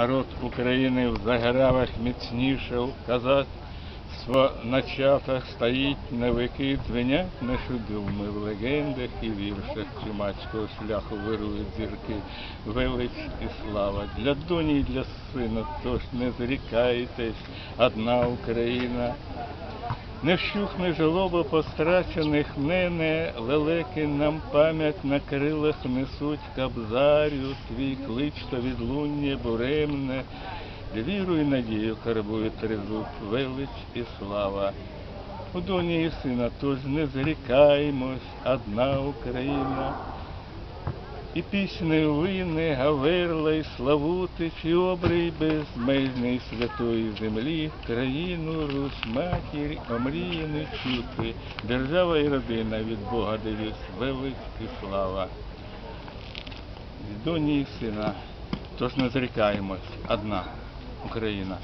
народ України в загравах міцнішав, казацтво на чатах стоїть на вики, дзвенять думи в легендах і віршах чумацького шляху вирують зірки, велич і слава. Для доні і для сина, тож не зрікайтесь, одна Україна. Не вщухне жалоба пострачених мене, лелеки нам пам'ять на крилах несуть кабзарю, твій клич то відлуння буремне, віру і надію карбує тризуб, велич і слава. У доні і сина, тож не зрікаймось, одна Україна. І піснею вине, гаверла і славутич, і обрій безмежний святої землі, країну Русь, матір, омріяний чути, держава і родина від Бога дивись, велич і слава. З доні і сина, тож не зрікаємось, одна Україна.